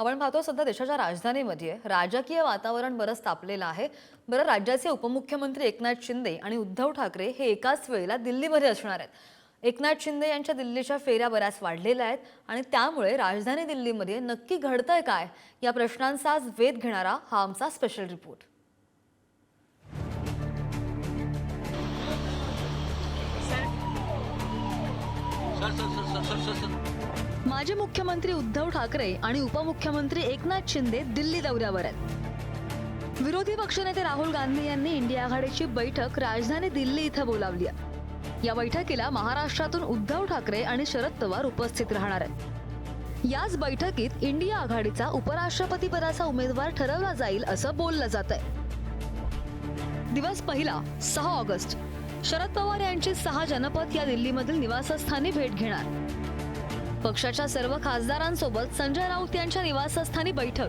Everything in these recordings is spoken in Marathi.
आपण पाहतो सध्या देशाच्या राजधानीमध्ये राजकीय वातावरण बरंच तापलेलं आहे. बरं राज्याचे उपमुख्यमंत्री एकनाथ शिंदे आणि उद्धव ठाकरे हे एकाच वेळेला दिल्लीमध्ये असणार आहेत. एकनाथ शिंदे यांच्या दिल्लीच्या फेऱ्या बऱ्याच वाढलेल्या आहेत आणि त्यामुळे राजधानी दिल्लीमध्ये नक्की घडतंय काय या प्रश्नांचा आज वेध घेणारा हा आमचा special report sir sir sir sir sir sir. माजी मुख्यमंत्री उद्धव ठाकरे आणि उपमुख्यमंत्री एकनाथ शिंदे दिल्ली दौऱ्यावर आहेत. विरोधी पक्षनेते राहुल गांधी यांनी इंडिया आघाडीची बैठक राजधानी दिल्ली इथं बोलावली आहे. या बैठकीला महाराष्ट्रातून उद्धव ठाकरे आणि शरद पवार उपस्थित राहणार आहेत. याच बैठकीत इंडिया आघाडीचा उपराष्ट्रपती पदाचा उमेदवार ठरवला जाईल असं बोललं जात आहे दिवस पहिला सहा ऑगस्ट. शरद पवार यांची सहा जनपद या दिल्लीमधील निवासस्थानी भेट घेणार. पक्षाच्या सर्व खासदारांसोबत संजय राऊत यांच्या निवासस्थानी बैठक.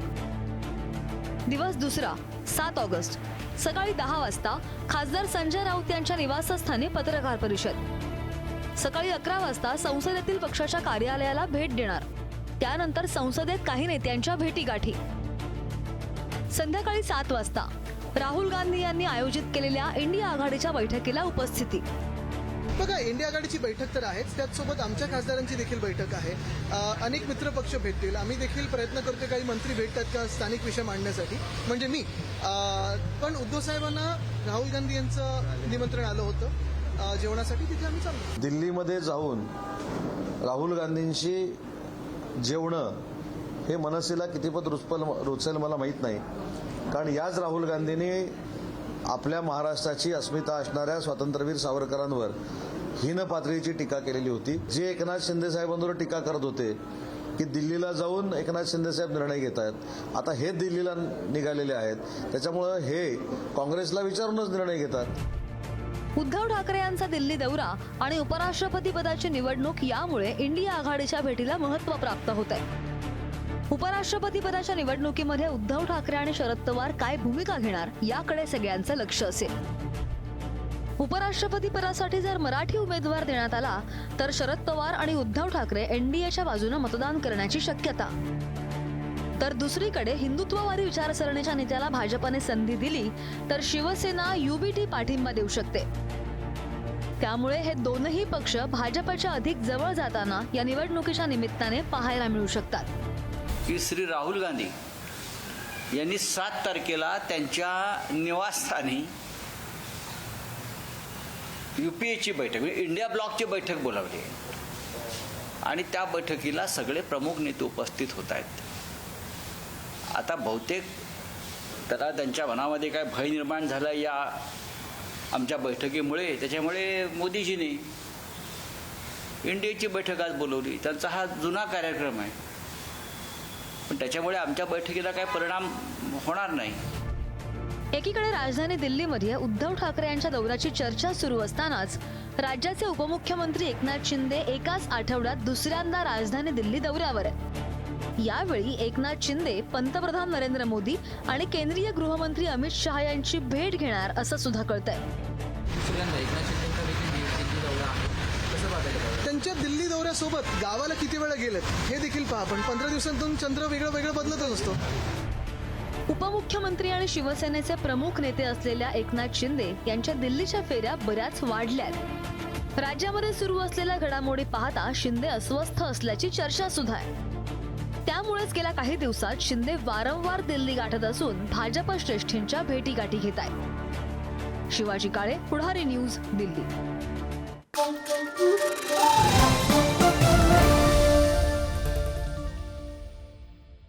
दिवस दुसरा सात ऑगस्ट. सकाळी दहा वाजता खासदार संजय राऊत यांच्या निवासस्थानी पत्रकार परिषद. सकाळी अकरा वाजता संसदेतील पक्षाच्या कार्यालयाला भेट देणार. त्यानंतर संसदेत काही नेत्यांच्या भेटीगाठी. संध्याकाळी सात वाजता राहुल गांधी यांनी आयोजित केलेल्या इंडिया आघाडीच्या बैठकीला उपस्थिती. बघा इंडिया आघाडीची बैठक तर आहेच. त्याचसोबत आमच्या खासदारांची देखील बैठक आहे. अनेक मित्र पक्ष भेटतील. आम्ही देखील प्रयत्न करतो काही मंत्री भेटतात का स्थानिक विषय मांडण्यासाठी. म्हणजे मी पण उद्धव साहेबांना राहुल गांधी यांचं निमंत्रण आलं होतं. जेवणासाठी तिथे आम्ही चाललो. दिल्लीमध्ये जाऊन राहुल गांधींशी जेवणं हे मनसेला कितीपत रुचपल रुचेल मला माहीत नाही. कारण याच राहुल गांधींनी आपल्या महाराष्ट्राची अस्मिता असणाऱ्या स्वातंत्र्यवीर सावरकरांवर हीन पातळीची टीका केलेली होती. जे एकनाथ शिंदे साहेबांवर टीका करत होते की दिल्लीला जाऊन एकनाथ शिंदे साहेब निर्णय घेत आहेत आता हे दिल्लीला निघालेले आहेत. त्याच्यामुळं हे काँग्रेसला विचारूनच निर्णय घेतात. उद्धव ठाकरे यांचा दिल्ली दौरा आणि उपराष्ट्रपती पदाची निवडणूक यामुळे इंडिया आघाडीच्या भेटीला महत्त्व प्राप्त होत आहे उपराष्ट्रपती पदाच्या निवडणुकीमध्ये उद्धव ठाकरे आणि शरद पवार काय भूमिका घेणार याकडे सगळ्यांचं लक्ष असेल. उपराष्ट्रपती पदासाठी जर मराठी उमेदवार देण्यात आला तर शरद पवार आणि उद्धव ठाकरे एनडीएच्या बाजूने मतदान करण्याची शक्यता. तर दुसरीकडे हिंदुत्ववादी विचारसरणीच्या नेत्याला भाजपाने संधी दिली तर शिवसेना युबीटी पाठिंबा देऊ शकते. त्यामुळे हे दोनही पक्ष भाजपच्या अधिक जवळ जाताना या निवडणुकीच्या निमित्ताने पाहायला मिळू शकतात. की श्री राहुल गांधी यांनी सात तारखेला त्यांच्या निवासस्थानी युपीएची बैठक म्हणजे इंडिया ब्लॉकची बैठक बोलावली. आहे आणि त्या बैठकीला सगळे प्रमुख नेते उपस्थित होत आहेत. आता बहुतेक त्याला त्यांच्या मनामध्ये काय भय निर्माण झाला या आमच्या बैठकीमुळे. त्याच्यामुळे मोदीजीने इंडियाची बैठक आज बोलवली. त्यांचा हा जुना कार्यक्रम आहे. पण त्याच्यामुळे आमच्या बैठकीला काय परिणाम होणार नाही. एकीकडे राजधानी दिल्लीमध्ये उद्धव ठाकरे यांच्या दौऱ्याची चर्चा सुरू असतानाच राज्याचे उपमुख्यमंत्री एकनाथ शिंदे एकाच आठवड्यात दुसऱ्यांदा राजधानी दिल्ली दौऱ्यावर आहेत. यावेळी एकनाथ शिंदे पंतप्रधान नरेंद्र मोदी आणि केंद्रीय गृहमंत्री अमित शहा यांची भेट घेणार असं सुद्धा कळतंय. दुसऱ्यांदा एकनाथ शिंदेचा देखील दि- दिल्ली दौरा आहे कसं पाहता येईल त्यांच्या दिल्ली दौऱ्यासोबत गावाला किती वेळा गेलेत हे देखील पहा. पण पंधरा दिवसांतून चंद्र वेगळं वेगळं बदलतच असतो. उपमुख्यमंत्री आणि शिवसेनेचे प्रमुख नेते असलेल्या एकनाथ शिंदे यांच्या दिल्लीच्या फेऱ्या बऱ्याच वाढल्यात. राज्यामध्ये सुरू असलेल्या घडामोडी पाहता शिंदे अस्वस्थ असल्याची चर्चा सुद्धा आहे. त्यामुळेच गेल्या काही दिवसात शिंदे वारंवार दिल्ली गाठत असून भाजप श्रेष्ठींच्या भेटीगाठी घेत आहेत. शिवाजी काळे पुढारी न्यूज दिल्ली. Música